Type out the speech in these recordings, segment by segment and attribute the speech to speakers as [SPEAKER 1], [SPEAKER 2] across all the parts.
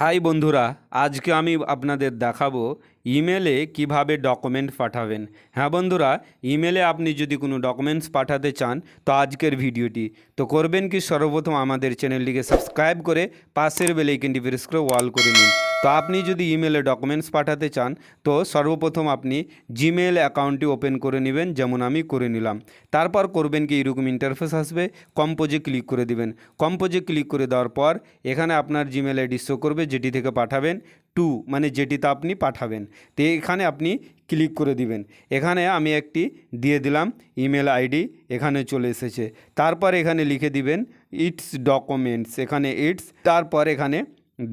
[SPEAKER 1] High বন্ধুরা আজকে আমি আপনাদের দেখাবো ইমেলে কীভাবে ডকুমেন্ট পাঠাবেন। হ্যাঁ বন্ধুরা, ইমেলে আপনি যদি কোনো ডকুমেন্টস পাঠাতে চান, তো আজকের ভিডিওটি। তো করবেন কি? সর্বপ্রথম আমাদের চ্যানেলটিকে সাবস্ক্রাইব করে পাশের বেলাইকনটি প্রেস করে ওয়াল করে নিন। তো আপনি যদি ইমেলে ডকুমেন্টস পাঠাতে চান, তো সর্বপ্রথম আপনি জিমেল অ্যাকাউন্টটি ওপেন করে নেবেন, যেমন আমি করে নিলাম। তারপর করবেন কি? এরকম ইন্টারফেস আসবে, কম্পোজে ক্লিক করে দিবেন। কম্পোজে ক্লিক করে দেওয়ার পর, এখানে আপনার জিমেল আইডি শো করবে, যেটি থেকে পাঠাবেন। টু মানে যেটিতে আপনি পাঠাবেন। তো এখানে আপনি ক্লিক করে দিবেন। এখানে আমি একটি দিয়ে দিলাম ইমেল আইডি এখানে চলে এসেছে। তারপর এখানে লিখে দিবেন ইটস ডকুমেন্টস এখানে ইটস তারপর এখানে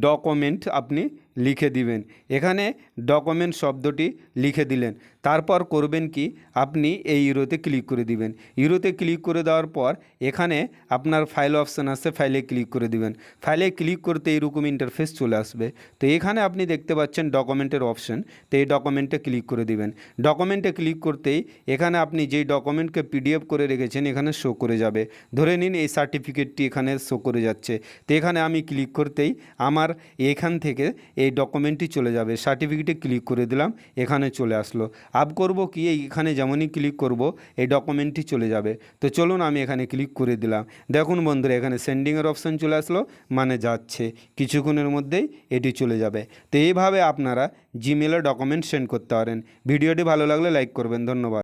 [SPEAKER 1] ডকুমেন্ট আপনি লিখে দিবেন। এখানে ডকুমেন্ট শব্দটি লিখে দিলেন। তারপর করবেন কি? আপনি এই ইউরোতে ক্লিক করে দিবেন। ইউরোতে ক্লিক করে দেওয়ার পর এখানে আপনার ফাইল অপশান আছে ফাইলে ক্লিক করে দিবেন। ফাইলে ক্লিক করতে এইরকম ইন্টারফেস চলে আসবে। তো এখানে আপনি দেখতে পাচ্ছেন ডকুমেন্টের অপশন তো এই ডকুমেন্টে ক্লিক করে দিবেন। ডকুমেন্টে ক্লিক করতেই এখানে আপনি যেই ডকুমেন্টকে পিডিএফ করে রেখেছেন, এখানে শো করে যাবে। ধরে নিন এই সার্টিফিকেটটি এখানে শো করে যাচ্ছে। তো এখানে আমি ক্লিক করতেই আমার এখান থেকে এই ডকুমেন্টটি চলে যাবে। সার্টিফিকেটে ক্লিক করে দিলাম, এখানে চলে আসলো। আপ করব কি? এইখানে যেমনই ক্লিক করব, এই ডকুমেন্টটি চলে যাবে। তো চলুন আমি এখানে ক্লিক করে দিলাম। দেখুন বন্ধুরা, এখানে সেন্ডিংয়ের অপশান চলে আসলো মানে যাচ্ছে। কিছুক্ষণের মধ্যেই এটি চলে যাবে। তো এইভাবে আপনারা জিমেলে ডকুমেন্ট সেন্ড করতে পারেন। ভিডিওটি ভালো লাগলে লাইক করবেন। ধন্যবাদ।